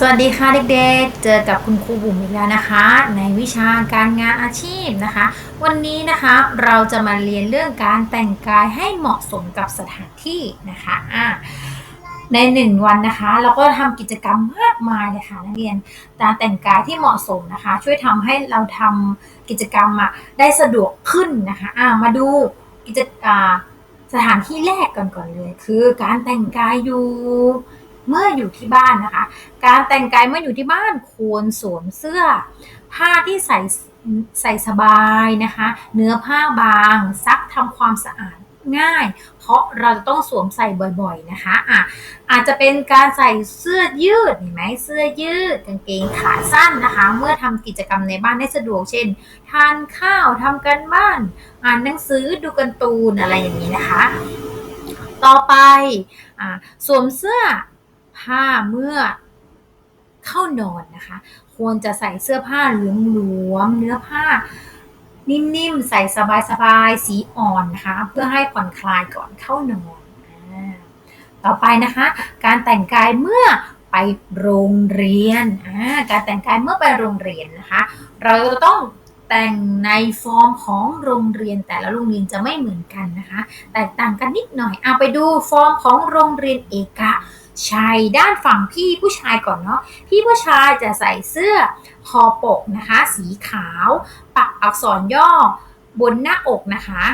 สวัสดีค่ะเด็กๆ เจอกับคุณครูบุ๋มอีกแล้วนะคะ ในวิชาการงานอาชีพนะคะ วันนี้นะคะเราจะมาเรียนเรื่องการแต่งกายให้เหมาะสมกับสถานที่นะคะอ่าในหนึ่งวันนะคะ เราก็ทำกิจกรรมมากมายเลยค่ะนักเรียนการแต่งกายที่เหมาะสมนะคะ ช่วยทำให้เราทำกิจกรรมอะได้สะดวกขึ้นนะคะอ่ามาดูกิจอ่าสถานที่แรกก่อนก่อนเลย คือการแต่งกายอยู่ เมื่ออยู่ที่บ้านนะคะ การแต่งกายเมื่ออยู่ที่บ้านควรสวมเสื้อ ผ้าที่ใส่ใส่สบายนะคะ เนื้อผ้าบางซักทำความสะอาดง่าย เพราะเราจะต้องสวมใส่บ่อยๆนะคะอะอาจจะเป็นการใส่เสื้อยืดเห็นไหมเสื้อยืดกางเกงขาสั้นนะคะ เมื่อทำกิจกรรมในบ้านได้สะดวกเช่น ทานข้าวทำกันบ้าน อ่านหนังสือดูการ์ตูนอะไรอย่างนี้นะคะ ต่อไปอสวมเสื้อ ผ้าเมื่อเข้านอนนะคะ ควรจะใส่เสื้อผ้าหลืองๆเนื้อผ้านิ่มๆ ใส่สบายๆ สีอ่อนนะคะ เพื่อให้ผ่อนคลายก่อนเข้านอน ต่อไปนะคะ การแต่งกายเมื่อไปโรงเรียน การแต่งกายเมื่อไปโรงเรียนนะคะ เราจะต้องแต่งในฟอร์มของโรงเรียนแต่ละโรงเรียนจะไม่เหมือนกันนะคะ แตกต่างกันนิดหน่อย เอาไปดูฟอร์มของโรงเรียนเอกะ ชายด้านฝั่งพี่ผู้ชายก่อนเนาะพี่ผู้ชายจะใส่เสื้อคอปกนะคะ สีขาว ปักอักษรย่อบนหน้าอกนะคะ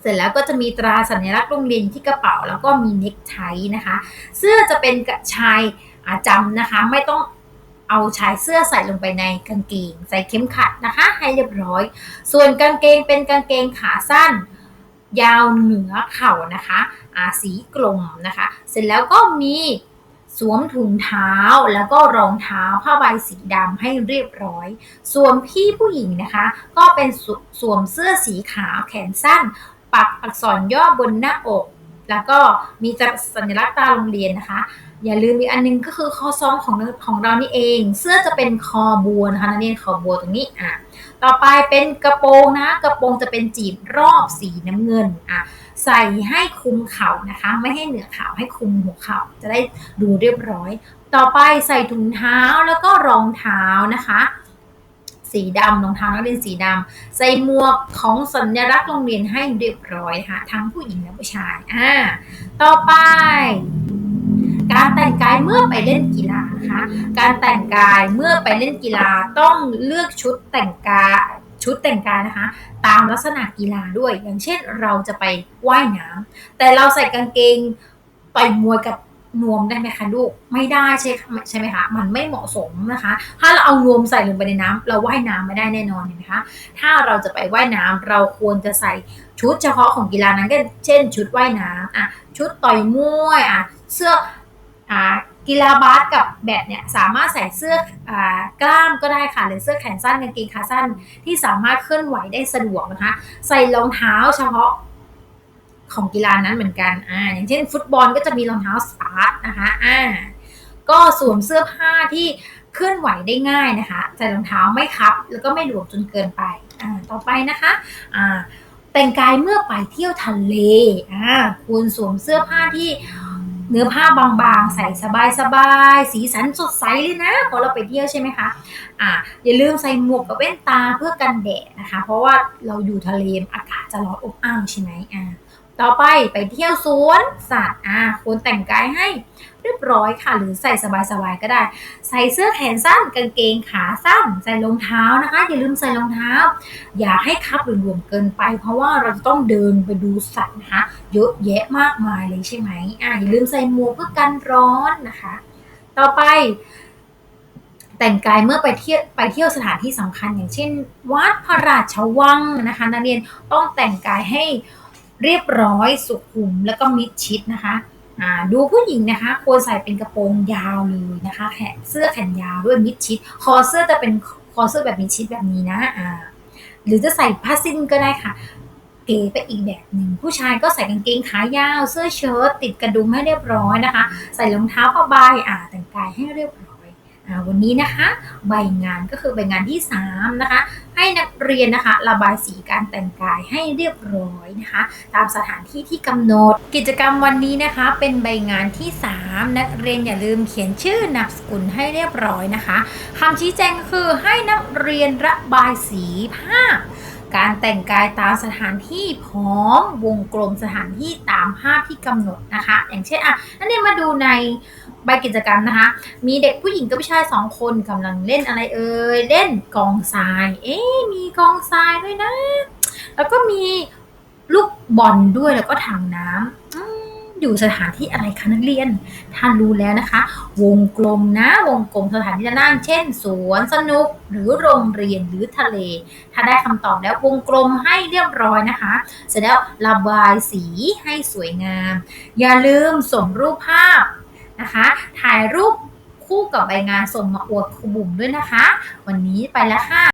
เสร็จแล้วก็จะมีตราสัญลักษณ์โรงเรียนที่กระเป๋าแล้วก็มีเน็กไทนะคะ เสื้อจะเป็นกระชายอาจำนะคะ ไม่ต้องเอาชายเสื้อใส่ลงไปในกางเกง ใส่เข็มขัดนะคะ ให้เรียบร้อย ส่วนกางเกงเป็นกางเกงขาสั้น ยาวเหนือเข่านะคะสีกลมนะคะ เสร็จแล้วก็มีสวมถุงเท้าแล้วก็รองเท้าผ้าใบสีดำให้เรียบร้อย ส่วนพี่ผู้หญิงนะคะ ก็เป็นสสวมเสื้อสีขาวแขนสั้น ปักอักษรย่อบนหน้าอก แล้วก็มีสัญลักษณ์ตาโรงเรียนนะคะ อย่าลืมอีกอันนึงก็คือข้อซ้อมของของเรานี่เอง เสื้อจะเป็นคอบัวนะคะนักเรียนคอบัวตรงนี้อะต่อไปเป็นกระโปรงนะ กระโปรงจะเป็นจีบรอบสีน้ำเงินอะใส่ให้คุมเข่านะคะ ไม่ให้เหนือเข่าให้คุมหัวเข่าจะได้ดูเรียบร้อย ต่อไปใส่ถุงเท้าแล้วก็รองเท้านะคะ สีดำรองเท้านักเรียนสีดำใส่หมวกของสัญลักษณ์โรงเรียนให้เรียบร้อยค่ะ ทั้งผู้หญิงและผู้ชายอ่าต่อไป การแต่งกายเมื่อไปเล่นกีฬานะคะการแต่งกายเมื่อไปเล่นกีฬาต้องเลือกชุดแต่งกายชุดแต่งกายนะคะ ตามลักษณะกีฬาด้วย อย่างเช่นเราจะไปว่ายน้ำแต่เราใส่กางเกงไปมวยกับ นวมได้ไหมคะลูกไม่ได้ใช่ใช่ไหมคะมันไม่เหมาะสมนะคะ ถ้าเราเอานวมใส่ลงไปในน้ำเราว่ายน้ำไม่ได้แน่นอนเห็นไหมคะถ้าเราจะไปว่ายน้ำเราควรจะใส่ชุดเฉพาะของกีฬานั้นก็เช่น ชุดว่ายน้ำอะชุดต่อยมวยอะเสื้ออ่ากีฬาบาสกับแบดเนี่ยสามารถใส่เสื้อกล้ามก็ได้ค่ะหรือเสื้อแขนสั้นกางเกงขาสั้นที่สามารถเคลื่อนไหวได้สะดวกนะคะ ใส่รองเท้าเฉพาะ ของกีฬานั้นเหมือนกันอ่าอย่างเช่นฟุตบอลก็จะมีรองเท้าสปาร์ตนะคะอ่าก็สวมเสื้อผ้าที่เคลื่อนไหวได้ง่ายนะคะใส่รองเท้าไม่คับ แล้วก็ไม่หลวมจนเกินไปอ่าต่อไปนะคะอ่าแต่งกายเมื่อไปเที่ยวทะเลอ่าควรสวมเสื้อผ้าที่เนื้อผ้าบางๆ ใส่สบายๆ สีสันสดใสเลยนะพอเราไปเที่ยวใช่ไหมคะอ่าอย่าลืมใส่หมวกกับแว่นตาเพื่อกันแดดนะคะ เพราะว่าเราอยู่ทะเลอากาศจะร้อนอบอ้าวใช่ไหมอ่า ต่อไปไปเที่ยวสวนสัตว์อ่าควรแต่งกายให้เรียบร้อยค่ะ หรือใส่สบายๆก็ได้ ใส่เสื้อแขนสั้นกางเกงขาสั้น ใส่รองเท้านะคะ อย่าลืมใส่รองเท้า อย่าให้คับหรือรวมเกินไป เพราะว่าเราจะต้องเดินไปดูสัตว์นะคะเยอะแยะมากมายเลยใช่ไหมอ่าอย่าลืมใส่หมวกเพื่อกันร้อนนะคะ ต่อไปแต่งกายเมื่อไปเที่ยวไปเที่ยวสถานที่สำคัญอย่างเช่น วัดพระราชวังนะคะ นักเรียนต้องแต่งกายให้ เรียบร้อยสุขุมแล้วก็มิดชิดนะคะดูผู้หญิงนะคะควรใส่เป็นกระโปรงยาวเลยนะคะแขนเสื้อแขนยาวด้วยมิดชิด คอเสื้อจะเป็นคอเสื้อแบบมิดชิดแบบนี้นะอ่าหรือจะใส่ผ้าสิ้นก็ได้ค่ะ เก๋ไปอีกแบบหนึ่งผู้ชายก็ใส่กางเกงขายาว เสื้อเชิ้ตติดกระดุมให้เรียบร้อยนะคะ ใส่รองเท้าผ้าใบอ่าแต่งกายให้เรียบร้อย วันนี้นะคะใบงานก็คือใบงานที่ 3 นะคะ ให้นักเรียนนะคะ ระบายสีการแต่งกายให้เรียบร้อยนะคะ ตามสถานที่ที่กำหนด กิจกรรมวันนี้นะคะ เป็นใบงานที่ 3 นักเรียนอย่าลืมเขียนชื่อนามสกุลให้เรียบร้อยนะคะคำชี้แจงคือให้นักเรียนระบายสีภาพการแต่งกายตามสถานที่พร้อมวงกลมสถานที่ตามภาพที่กำหนดนะคะ อย่างเช่นอะนักเรียมาดูใน ใบกิจกรรมนะคะ มีเด็กผู้หญิงกับผู้ชายสองคนกำลังเล่นอะไรเอ่ย เล่นกองทราย เอ๊มีกองทรายด้วยนะ แล้วก็มีลูกบอลด้วยแล้วก็ถังน้ำอืมอยู่สถานที่อะไรคะนักเรียนถ้านรู้แล้วนะคะ วงกลมนะ วงกลมสถานที่จะนั่ง เช่น สวนสนุก หรือโรงเรียนหรือทะเล ถ้าได้คำตอบแล้ววงกลมให้เรียบร้อยนะคะ เสร็จแล้วระบายสีให้สวยงาม อย่าลืมส่งรูปภาพ นะคะ ถ่ายรูปคู่กับใบงานส่งมาอวดครูบุ๋มด้วยนะคะ วันนี้ไปแล้วค่ะ